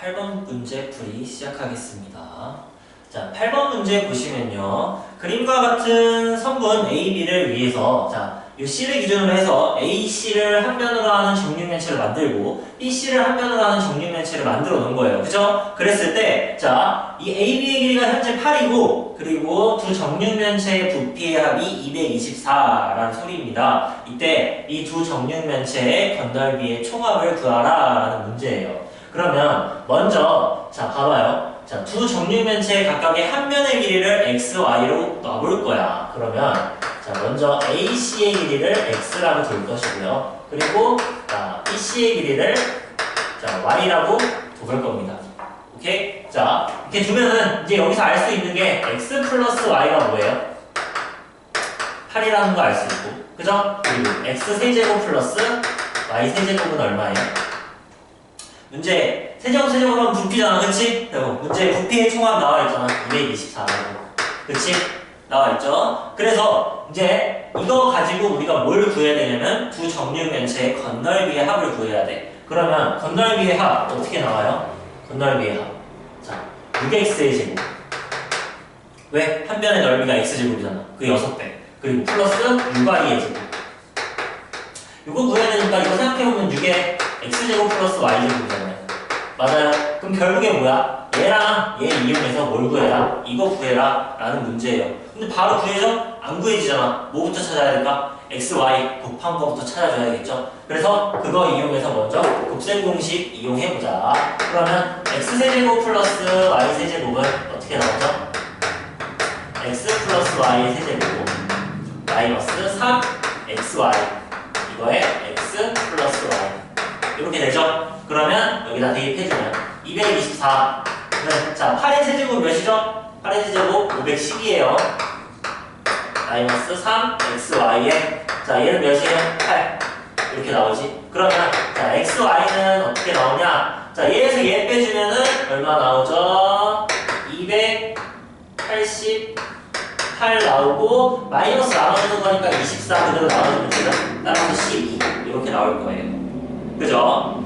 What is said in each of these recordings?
8번 문제 풀이 시작하겠습니다. 자, 8번 문제 보시면요. 그림과 같은 성분 AB를 위해서 자, 이 C를 기준으로 해서 AC를 한 면으로 하는 정육면체를 만들고 BC를 한 면으로 하는 정육면체를 만들어 놓은 거예요. 그죠? 그랬을 때, 자, 이 AB의 길이가 현재 8이고, 그리고 두 정육면체의 부피의 합이 224라는 소리입니다. 이때 이 두 정육면체의 건널비의 총합을 구하라 라는 문제예요. 그러면 먼저 자 봐봐요. 자 두 정육면체 각각의 한 면의 길이를 x, y로 놔볼 거야. 그러면 자 먼저 AC의 길이를 x라고 둘 것이고요. 그리고 자 BC의 길이를 자 y라고 두볼 겁니다. 오케이? 자 이렇게 두면은 이제 여기서 알 수 있는 게 x 플러스 y가 뭐예요? 8이라는 거 알 수 있고 그죠? 그리고 x 세제곱 플러스 y 세제곱은 얼마예요? 문제 세제곱 세제곱 하면 부피잖아 그치? 그리고 문제 부피의 총합 나와 있잖아 224라고 그치? 나와 있죠? 그래서 이제 이거 가지고 우리가 뭘 구해야 되냐면 두 정육면체의 건널비의 합을 구해야 돼 그러면 건널비의 합 어떻게 나와요? 건널비의 합 자, 6x의 제곱 왜? 한 변의 넓이가 x제곱이잖아 그 6배 그리고 플러스 6y의 제곱 이거 구해야 되니까 이거 생각해보면 6에 x제곱 플러스 y제곱이잖아요 맞아요. 그럼 결국에 뭐야? 얘랑 얘 이용해서 뭘 구해라? 이거 구해라? 라는 문제예요. 근데 바로 구해져? 안 구해지잖아. 뭐부터 찾아야 될까? x, y 곱한 거부터 찾아줘야겠죠? 그래서 그거 이용해서 먼저 곱셈 공식 이용해보자. 그러면 x세제곱 플러스 y세제곱은 어떻게 나오죠? x 플러스 y 세제곱 마이너스 3xy 이거에 이렇게 되죠? 그러면 여기다 대입해주면 224 네, 자 8의 세제곱 몇이죠? 8의 세제곱 510이에요 마이너스 3xy에 자 얘는 몇이에요? 8 이렇게 나오지 그러면 자 xy는 어떻게 나오냐 자 얘에서 얘 빼주면은 얼마 나오죠? 288 나오고 마이너스 나눠주는 거니까 24 그대로 나눠주면 되죠 따라서 12 이렇게 나올 거예요 그죠?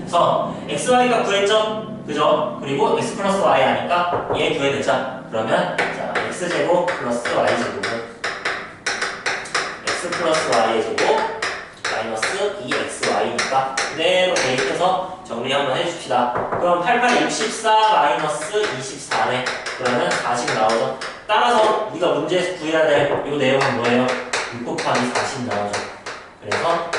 그래서 xy가 구했죠? 그죠? 그리고 x 플러스 y 하니까 얘 구해내자 그러면 자 x제곱 플러스 y제곱은 x 플러스 y의 제곱 마이너스 2xy니까 그대로 대입해서 정리 한번 해줍시다 그럼 88, 64 마이너스 24네 그러면 40 나오죠 따라서 우리가 문제에서 구해야 될 이 내용은 뭐예요? 6 곱하기 40 나오죠 그래서